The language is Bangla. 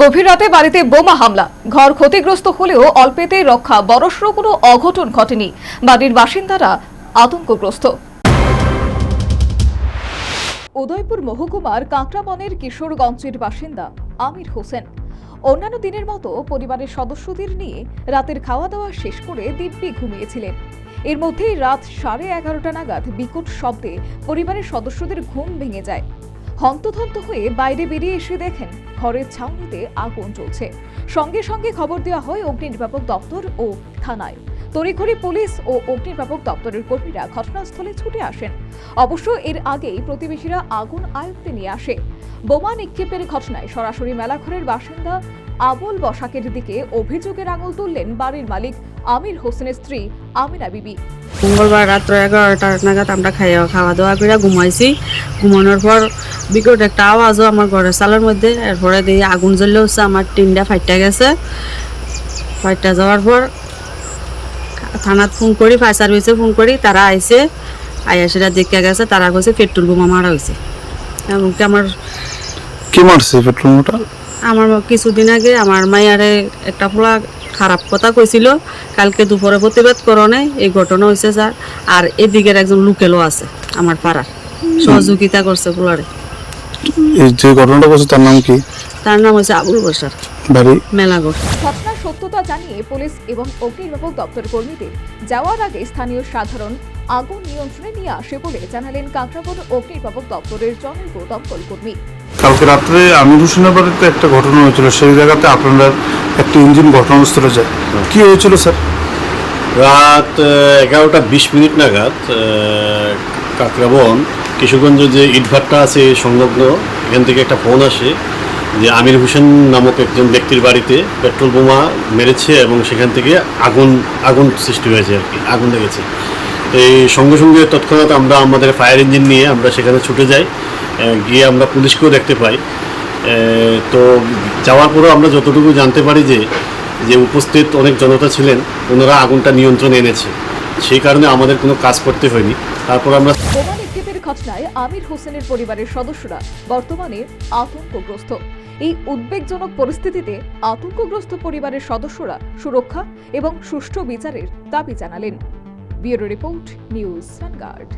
গভীর রাতে বাড়িতে বোমা হামলা। ঘর ক্ষতিগ্রস্ত হলেও অল্পেতে রক্ষা, বড়সড় কোনো অঘটন ঘটেনি। বাড়ির বাসিন্দারা আতঙ্কগ্রস্ত। উদয়পুর মহকুমার কাঁকড়াবনের কিশোরগঞ্জের বাসিন্দা আমির হোসেন। অন্যান্য দিনের মতো পরিবারের সদস্যদের নিয়ে রাতের খাওয়া দাওয়া শেষ করে দিব্যি ঘুমিয়েছিলেন। এর মধ্যেই রাত সাড়ে এগারোটা নাগাদ বিকট শব্দে পরিবারের সদস্যদের ঘুম ভেঙে যায়। হন্তধন্ত হয়ে বাইরে বেরিয়ে এসে দেখেন ঘরের ছাউনিতে আগুন চলছে সঙ্গে সঙ্গে খবর দেওয়া হয় অগ্নি নির্বাপক দপ্তর ও থানায়। তড়িঘড়ি পুলিশ ও অগ্নি নির্বাপক দপ্তরের কর্মীরা ঘটনাস্থলে ছুটে আসেন। অবশ্য এর আগেই প্রতিবেশীরা আগুন আয়ত্তে নিয়ে আসে। বোমা নিক্ষেপের ঘটনায় সরাসরি মেলাঘরের বাসিন্দা আবুল বসাকের দিকে অভিযোগের আঙুল তুললেন বাড়ির মালিক আমির হোসেনের স্ত্রী আমিনা বিবি। মঙ্গলবার রাত্র এগারোটা নাগাদ আমরা খাইয়া খাওয়া দাওয়া করে ঘুমাইছি। ঘুমানোর পর বিকট একটা আওয়াজও আমার ঘরের চালের মধ্যে। এরপরে দিয়ে আগুন জ্বললে হচ্ছে আমার টিনটা ফাইটা গেছে। ফাইটা যাওয়ার পর থানাত ফোন করি ফায়ার সার্ভিসে ফোন করি তারা আইসে আইয়া সেটা দেখে গেছে তারা কইছে পেট্রোল বোমা মারা হয়েছে এমনকি আমার কি মারছে পেট্রোল মোটর আমার কিছুদিন আগে আমার মাইয়ারে একটা পোলা খারাপ কথা কইছিল কালকে দুপুরে প্রতিবাদ করণে এই ঘটনা হয়েছে স্যার আর এদিকের একজন লোকেলও আছে আমার পাড়ার সহযোগিতা করছে পোলারে। এই যে ঘটনাটা তার নাম কি? তার নাম হচ্ছে আবুল বসার বাড়ি? মেলাগড় ঘটনার সত্যতা জানিয়ে পুলিশ এবং অগ্নি নির্বাপক দপ্তর কর্মীদের যাওয়ার আগে স্থানীয় সাধারণ আগুন নিয়ন্ত্রণে নিয়ে আসে বলে জানালেন কাঁকড়াবন অগ্নি নির্বাপক দপ্তরের জনৈক দমকল কর্মী। কালকে রাত্রে আমির হোসেনের বাড়িতে একটা ঘটনা হয়েছিল। সেই জায়গাতে আপনারা একটা ইঞ্জিন ঘটনাস্থলে যায়। কি হয়েছিল, স্যার? রাত এগারোটা বিশ মিনিট নাগাদ কাকরাবন, কিশোরগঞ্জ যে ইটভাট্টা আছে, সংলগ্ন, এখান থেকে একটা ফোন আসে যে আমির হোসেন নামক একজন ব্যক্তির বাড়িতে পেট্রোল বোমা মেরেছে এবং সেখান থেকে আগুন আগুন সৃষ্টি হয়েছে আর কি, আগুন লেগেছে। এই সঙ্গে সঙ্গে তৎক্ষণাৎ আমরা আমাদের ফায়ার ইঞ্জিন নিয়ে আমরা সেখানে ছুটে যাই। গিয়ে আমরা পুলিশকেও দেখতে পাই। তো যাওয়ার পরেও আমরা যতটুকু জানতে পারি যে যে উপস্থিত অনেক জনতা ছিলেন, ওনারা আগুনটা নিয়ন্ত্রণে এনেছে। সেই কারণে আমাদের কোনো কাজ করতে হয়নি। তারপর আমরা ঘটনায় আমির হোসেনের পরিবারের সদস্যরা বর্তমানে আতঙ্কগ্রস্ত। এই উদ্বেগজনক পরিস্থিতিতে আতঙ্কগ্রস্ত পরিবারের সদস্যরা সুরক্ষা এবং সুষ্ঠু বিচারের দাবি জানালেন। Bureau report, news সানগার্ড।